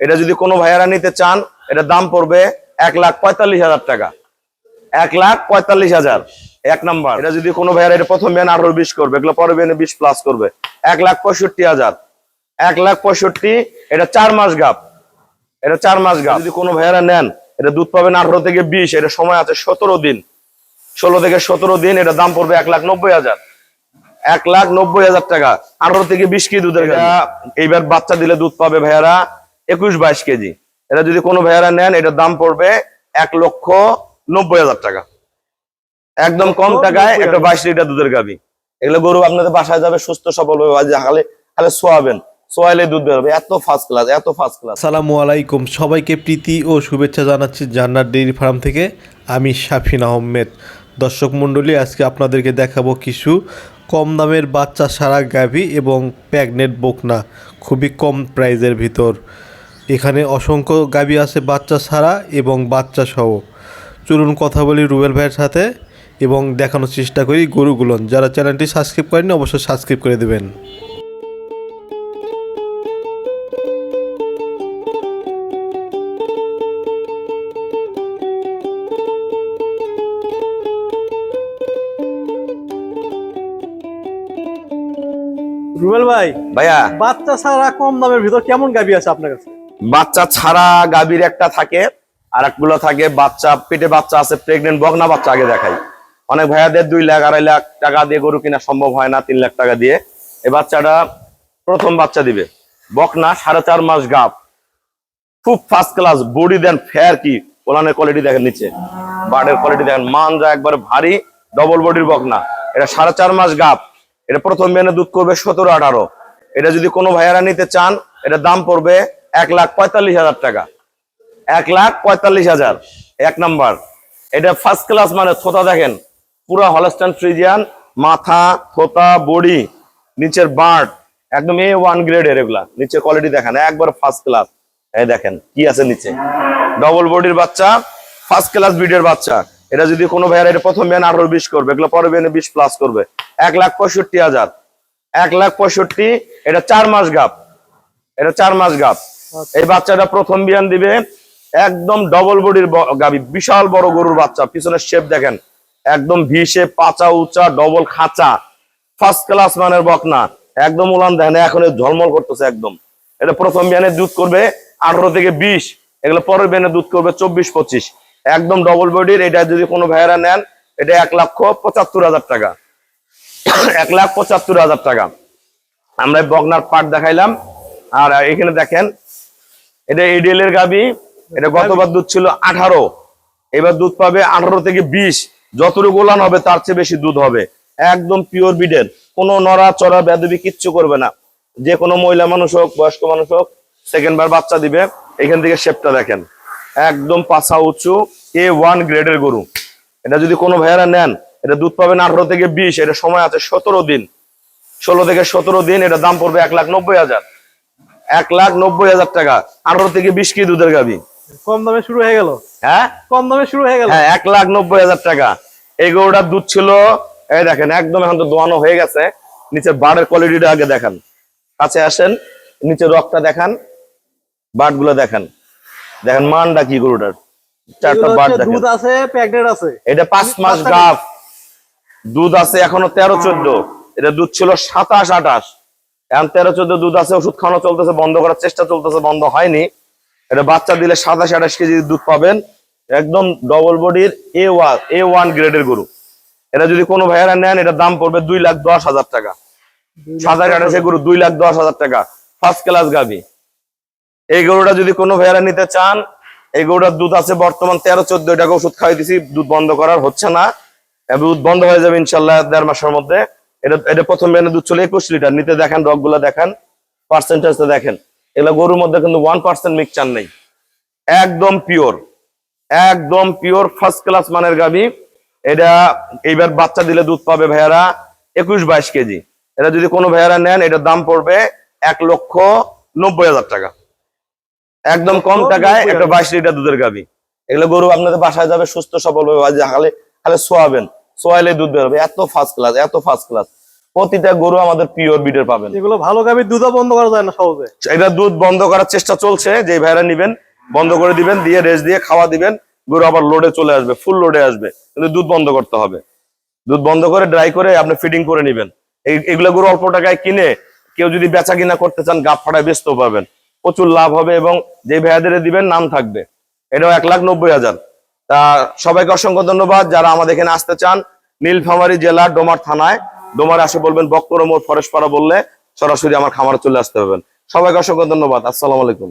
এটা যদি কোনো ভাইয়ারা নিতে চান, এটা দাম পড়বে এক লাখ পঁয়তাল্লিশ হাজার টাকা। এক লাখ পঁয়তাল্লিশ হাজার, এক নাম্বার। এটা যদি কোনো ভাইয়ারা এটা প্রথম বিয়ান আঠারো বিশ করবে, এগুলো পরে বিয়ানে বিশ প্লাস করবে। এক লাখ পঁয়ষট্টি হাজার, এক লাখ পঁয়ষট্টি, এটা চার মাস গাপ এটা চার মাস গাপ যদি কোনো ভাইয়ারা নেন, এটা দুধ পাবেন আঠারো থেকে বিশ, এটা সময় আছে সতেরো দিন। ষোলো থেকে সতেরো দিন, এটা দাম পড়বে এক লাখ নব্বই হাজার। এক লাখ নব্বই হাজার টাকা, আঠারো থেকে বিশ কি দুধের এইবার বাচ্চা দিলে দুধ পাবে ভাইয়ারা একুশ বাইশ কেজি। এটা যদি কোনো ভাইয়ারা নেন এটার দাম পড়বে এক লক্ষ নব্বই হাজার টাকা। একদম কম টাকায় একটা বাইশ লিটার দুধের গাবি এগুলো গরু আপনাদের বাসায় যাবে সুস্থ সবল হবে হালে হালে সোয়াবেন। সোয়াইলে দুধ বেরোবে এত ফার্স্ট ক্লাস এত ফার্স্ট ক্লাস আসসালামু আলাইকুম। সবাইকে প্রীতি ও শুভেচ্ছা জানাচ্ছি জান্নার ডেইরি ফার্ম থেকে। আমি শাফিন আহমেদ। দর্শক মণ্ডলী আজকে আপনাদেরকে দেখাবো কিছু কম দামের বাচ্চা সারা গাভী এবং প্যাগনেট বকনা। খুবই কম প্রাইজের ভিতর। এখানে অসংখ্য গাবি আছে বাচ্চা ছাড়া এবং বাচ্চা সহ। চলুন কথা বলি রুবেল ভাইয়ের সাথে এবং দেখানোর চেষ্টা করি গরুগুলন। যারা চ্যানেলটি সাবস্ক্রাইব করেনি অবশ্যই সাবস্ক্রাইব করে দেবেন। রুবেল ভাই ভাইয়া। বাচ্চা ছাড়া কম দামের ভিতর কেমন গাবি আছে আপনার কাছে? বাচ্চা ছাড়া গাভীর একটা থাকে আর একগুলো থাকে বাচ্চা, পেটে বাচ্চা আছে প্রেগনেন্ট বগনা বাচ্চা আগে দেখাই। অনেক ভাইয়াদের দুই লাখ, আড়াই লাখ টাকা দিয়ে গরু কিনা সম্ভব হয় না, তিন লাখ টাকা দিয়ে। এই বাচ্চাটা প্রথম বাচ্চা দিবে। বকনা, সাড়ে চার মাস গাপ খুব ফার্স্ট ক্লাস বডি দেন ফেয়ার কি? ওলানের কোয়ালিটি দেখেন নিচে। বার্ডের কোয়ালিটি দেখেন, মান যা একবার ভারী ডবল বডির বকনা। এটা সাড়ে চার মাস গাপ এটা প্রথম মেনে দুধ করবে সতেরো, আঠারো। এটা যদি কোনো ভাইয়ারা নিতে চান এটা দাম পড়বে এক লাখ পঁয়তাল্লিশ হাজার টাকা। এক লাখ পঁয়তাল্লিশ হাজার, এক নাম্বার। এটা ফার্স্ট ক্লাস মানে থোতা দেখেন, পুরো হলস্টান ফ্রিজিয়ান মাথা, থোতা, বডি, নিচের বার্ড একদম এ ওয়ান গ্রেডের এগুলা। নিচের কোয়ালিটি দেখেন, একবার ফার্স্ট ক্লাস এই দেখেন, কি আছে নিচে? ডবল বডির বাচ্চা ফার্স্ট ক্লাস ব্রিডের বাচ্চা। এটা যদি কোনো ভাইয়ার এটা প্রথম বিয়ান আঠারো বিশ করবে, এগুলো পরে বিয়ানে বিশ প্লাস করবে। এক লাখ পঁয়ষট্টি হাজার, এক লাখ পঁয়ষট্টি, এটা চার মাস গাপ এটা চার মাস গাপ এই বাচ্চাটা প্রথম বিয়ান দিবে। একদম ডবল বডির গাবি, বিশাল বড় গরুর বাচ্চা। পিছনের শেপ দেখেন। একদম ভি শেপ পাচা উঁচা ডবল খাঁচা। ফার্স্ট ক্লাস মানের বকনা। একদম উলান দেখেন, এখন ঝলমল করতেছে একদম। এটা প্রথম বিয়ানে দুধ করবে আঠারো থেকে বিশ। এগুলো পরের বিয়ানে দুধ করবে চব্বিশ, পঁচিশ। একদম ডবল বডির এটা যদি কোনো ভাইয়েরা নেন, এটা এক লক্ষ পঁচাত্তর হাজার টাকা। এক লাখ পঁচাত্তর হাজার টাকা। আমরা বগনার পাট দেখাইলাম। আর এখানে দেখেন এটা এডিএল এর গাবি এটা গতবার দুধ ছিল আঠারো। এবার দুধ পাবে আঠারো থেকে বিশ। যতটুকু গোলান হবে তার চেয়ে বেশি দুধ হবে। একদম পিওর বিডের কোনো নড়া চড়া বেদবি কিচ্ছু করবে না। যে কোনো মহিলা মানুষ হোক বয়স্ক মানুষ হোক সেকেন্ড বার বাচ্চা দিবে। এখান থেকে শেপটা দেখেন। একদম পাছা উঁচু এ ওয়ান গ্রেডের গরু। এটা যদি কোনো ভাইয়ারা নেন এটা দুধ পাবেন আঠারো থেকে বিশ। এটা সময় আছে সতেরো দিন। ষোলো থেকে সতেরো দিন এটা দাম পড়বে এক লাখ নব্বই হাজার। এক লাখ নব্বই হাজার টাকা। আঠারো থেকে বিশ কেজি দুধের গাবি কম দামে শুরু হয়ে গেল? হ্যাঁ? কম দামে শুরু হয়ে গেল? হ্যাঁ এক লাখ নব্বই হাজার টাকা। এই গরুটার দুধ ছিল এই দেখেন একদম এখন তো দোয়ানো হয়ে গেছে। নিচের বাড়ের কোয়ালিটিটা আগে দেখান। কাছে আসেন নিচের রকটা দেখান বাটগুলো দেখেন। দেখেন মানটা কি গরুটার? চারটা বাট দেখেন। দুধ আছে প্যাকেট আছে। এটা পাঁচ মাস গাফ। দুধ আছে এখনও তেরো চোদ্দ। এটা দুধ ছিল সাতাশ আঠাশ। এখন তেরো চোদ্দ দুধ আছে ওষুধ খাওয়ানো চলতেছে বন্ধ করার চেষ্টা চলতেছে বন্ধ হয়নি। এটা বাচ্চা দিলে সাতাশ আঠাশ কেজি দুধ পাবেন। একদম ডবল বডির এ ওয়ান এ ওয়ান গ্রেডের গরু। এটা যদি কোনো ভাইয়েরা নেন এটা দাম পড়বে দুই লাখ দশ হাজার টাকা। সাতাশ আঠাশে গরু দুই লাখ দশ হাজার টাকা। ফার্স্ট ক্লাস গাবি এই গরুটা যদি কোনো ভাইয়েরা নিতে চান এই গরুটার দুধ আছে বর্তমান তেরো চোদ্দ টাকা ওষুধ খাওয়াই দিছি দুধ বন্ধ করার হচ্ছে না। দুধ বন্ধ হয়ে যাবে ইনশাল্লাহ দেড় মাসের মধ্যে। এটা এটা প্রথম বেনে দুধ চলে একুশ লিটার। নিতে দেখেন রকগুলো দেখেন পার্সেন্টেজটা দেখেন। এগুলো গরুর মধ্যে কিন্তু ওয়ান পার্সেন্ট মিক্সচার নেই। একদম পিওর একদম পিওর ফার্স্ট ক্লাস মানের গাবি। এটা এইবার বাচ্চা দিলে দুধ পাবে ভাইয়ারা একুশ বাইশ কেজি। এটা যদি কোনো ভাইয়ারা নেন এটার দাম পড়বে এক লক্ষ নব্বই হাজার টাকা। একদম কম টাকায় একটা বাইশ লিটার দুধের গাবি। এগুলো গরু আপনাদের বাসায় যাবে সুস্থ সবল হবে হালে হালে সোয়াবেন সোয়াইলে দুধ বের হবে এত ফার্স্ট ক্লাস এত ফার্স্ট ক্লাস প্রতিটা গরু আমাদের পিওর বিটের পাবেন। এগুলো ভালো গাভীর দুধও বন্ধ করা যায় না সহজে। এটা দুধ বন্ধ করার চেষ্টা চলছে যে ভাইরা নিবেন বন্ধ করে দিবেন দিয়ে রেস্ট দিয়ে খাওয়া দিবেন গরু আবার লোডে চলে আসবে ফুল লোডে আসবে। কিন্তু দুধ বন্ধ করতে হবে। দুধ বন্ধ করে ড্রাই করে আপনি ফিডিং করে নিবেন। এই এগুলো গরু অল্প টাকায় কিনে কেউ যদি বেচা কিনা করতে চান গাপ ফাটায় বেচতেও পারবেন প্রচুর লাভ হবে এবং যে ভাইয়াদের দিবেন নাম থাকবে। এটাও এক লাখ নব্বই হাজার। তা সবাইকে অসংখ্য ধন্যবাদ যারা আমাদের এখানে আসতে চান। নীলফামারী জেলার ডোমার থানায়। ডোমারে আসে বলবেন বক্তর ফরেস্ট পাড়া বললে সরাসরি আমার খামারে চলে আসতে পারবেন সবাইকে অসংখ্য ধন্যবাদ। আসসালাম আলাইকুম।